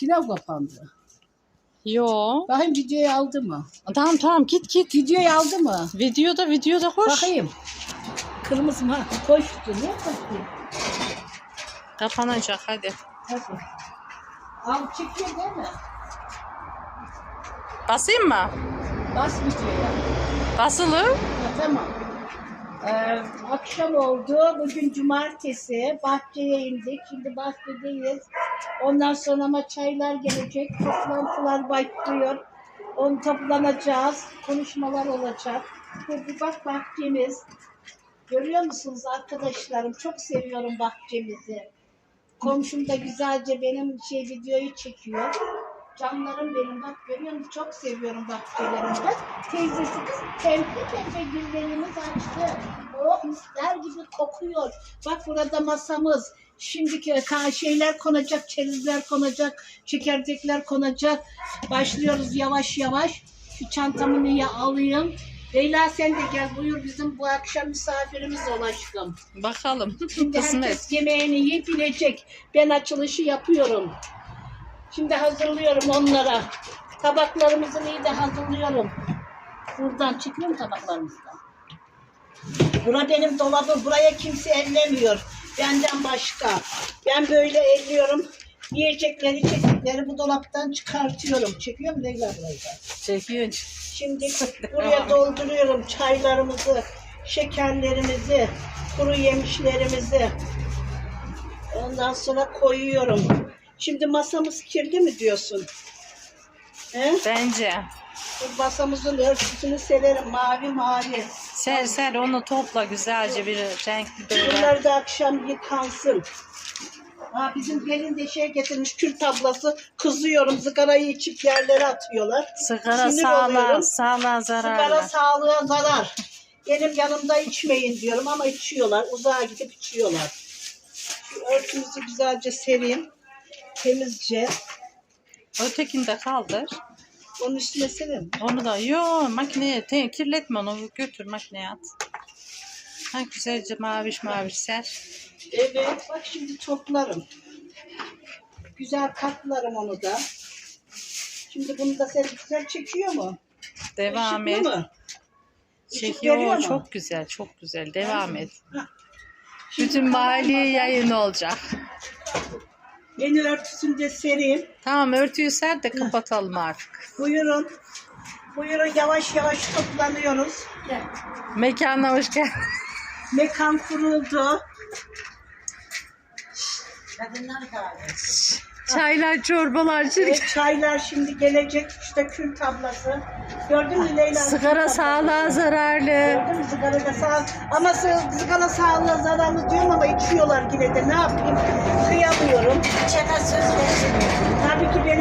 Yine kapandı. Yo. Bakayım videoyu aldı mı? Tamam tamam git git. Videoyu aldı mı? Videoda videoda hoş. Bakayım. Kırmızı mı? Koştu. Niye koştu? Kapanacak hadi. Hadi. Al çekiyor değil mi? Basayım mı? Bas videoya. Basılı. Ha, tamam. Ee, akşam oldu. Bugün cumartesi. Bahçeye indik. Şimdi bahçedeyiz. Ondan sonra ama çaylar gelecek. Toplantılar başlıyor. Onu toplanacağız. Konuşmalar olacak. Bu bir bak bahçemiz. Görüyor musunuz arkadaşlarım? Çok seviyorum bahçemizi. Komşum da güzelce benim şey videoyu çekiyor. Canlarım benim bak görüyor musun? Çok seviyorum bahçelerimi. Teyzesi kız pembe pembe güllerimiz açtı. O misler gibi kokuyor. Bak burada masamız. Şimdiki ka- şeyler konacak, çerezler konacak, çekirdekler konacak. Başlıyoruz yavaş yavaş. Şu çantamı niye alayım? Leyla sen de gel buyur bizim bu akşam misafirimiz ol aşkım. Bakalım. Şimdi Kısmet. herkes yemeğini yiyip inecek. Ben açılışı yapıyorum. Şimdi hazırlıyorum onlara. Tabaklarımızı iyi de hazırlıyorum. Buradan çıkıyor mu tabaklarımızdan? Bura benim dolabım. Buraya kimse ellemiyor. Benden başka. Ben böyle elliyorum. Yiyecekleri, içecekleri bu dolaptan çıkartıyorum. Çekiyor mu Leyla burayı da? Çekiyor. Şimdi buraya dolduruyorum çaylarımızı, şekerlerimizi, kuru yemişlerimizi. Ondan sonra koyuyorum. Şimdi masamız kirli mi diyorsun? He? Bence. Masamızın örtüsünü sererim mavi mavi. Ser ser onu topla güzelce bir renkli böyle. Bunlar da akşam yıkansın. Ha, bizim gelin de şey getirmiş kül tablası. Kızıyorum sigarayı içip yerlere atıyorlar. Sigara Sinir sağlığa, oluyorum. sağlığa Sigara zararlı. sağlığa zarar. Benim yanımda içmeyin diyorum ama içiyorlar. Uzağa gidip içiyorlar. Şu örtümüzü güzelce sereyim. Temizce. Ötekini de kaldır. Onun üstüne sereyim. Onu da yo makineye te, kirletme onu götür makineye at. Ha güzelce maviş maviş ser. Evet. Bak şimdi toplarım. Güzel katlarım onu da. Şimdi bunu da sen güzel çekiyor mu? Devam Işıklı et. mı? Işık Çekiyor mu? çok güzel çok güzel devam et. Şimdi Bütün mahalleye yayın olacak. Yeni örtüsünü de sereyim. Tamam örtüyü ser de kapatalım artık. Buyurun. Buyurun yavaş yavaş toplanıyoruz. Mekana hoş geldin. Mekan kuruldu. Çaylar çorbalar çürük. Evet, çaylar şimdi gelecek. İşte kül tablası. Gördün mü Leyla? Sigara sağlığa zararlı. Gördün mü sigara da sağ ama sı- sigara sağlığa zararlı diyorum ama içiyorlar yine de ne yapayım? Kıyamıyorum. İçene söz versin. Tabii ki benim